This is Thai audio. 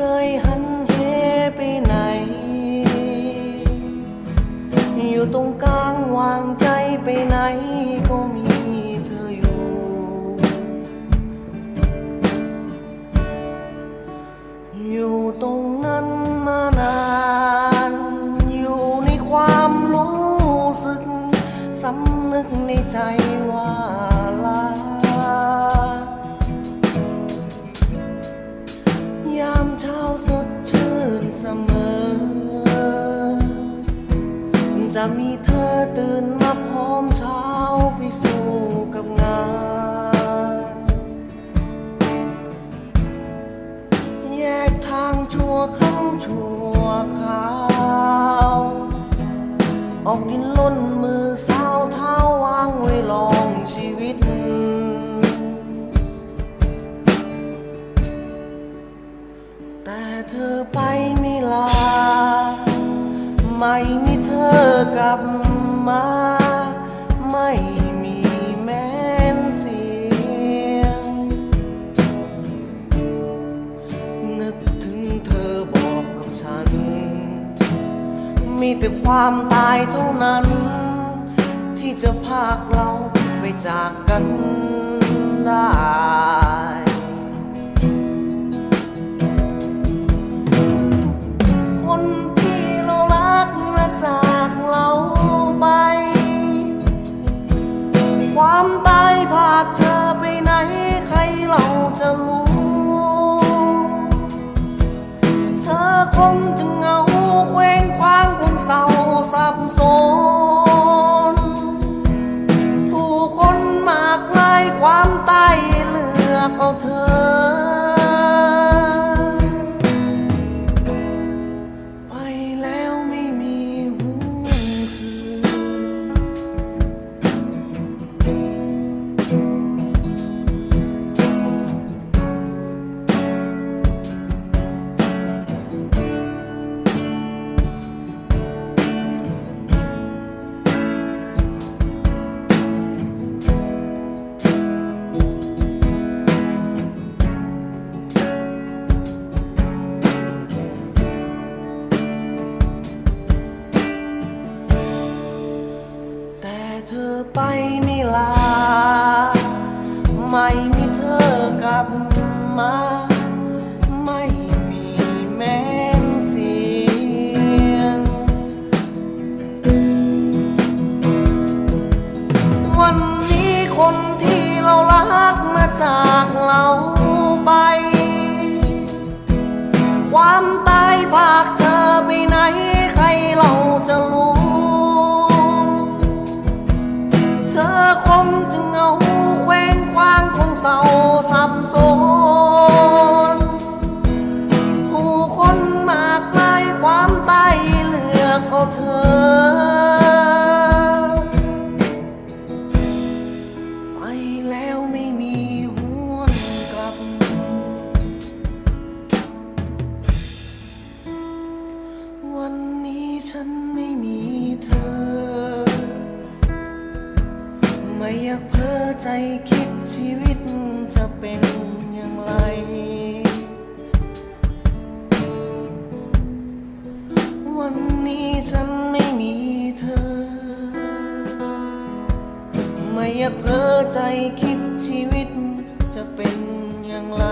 เคยหัน จะมีเธอตื่นมาพร้อมเช้าไปสู่กับงาน แยกทางชั่วครั้งชั่วคราว ออกดินล้นมือสาวเท้าวางไว้ลองชีวิต แต่เธอไปไม่ลา ไม่มีเธอกลับมา ไม่มีแม้นเสียง นึกถึงเธอบอกกับฉัน มีแต่ความตายเท่านั้น ที่จะพากเราไปจากกัน คงจะเงาเคว้งคว้างคงเศร้าสับสน ผู้คนมากมายความตายเลือกเอาเธอ ไปแล้วไม่มีหวนคืน เธอไปไม่ลา ไม่มีเธอกลับมา ไม่มีแม้เสียง วันนี้คนที่เรารักมาจากเราไป ความตายพากเธอไปไหน ใครเราจะรู้ จึงเงาเคว้งคว้างคงเศร้าซ้ำโซ อยาเพ้อใจคิดชีวิตจะเป็นอย่างไร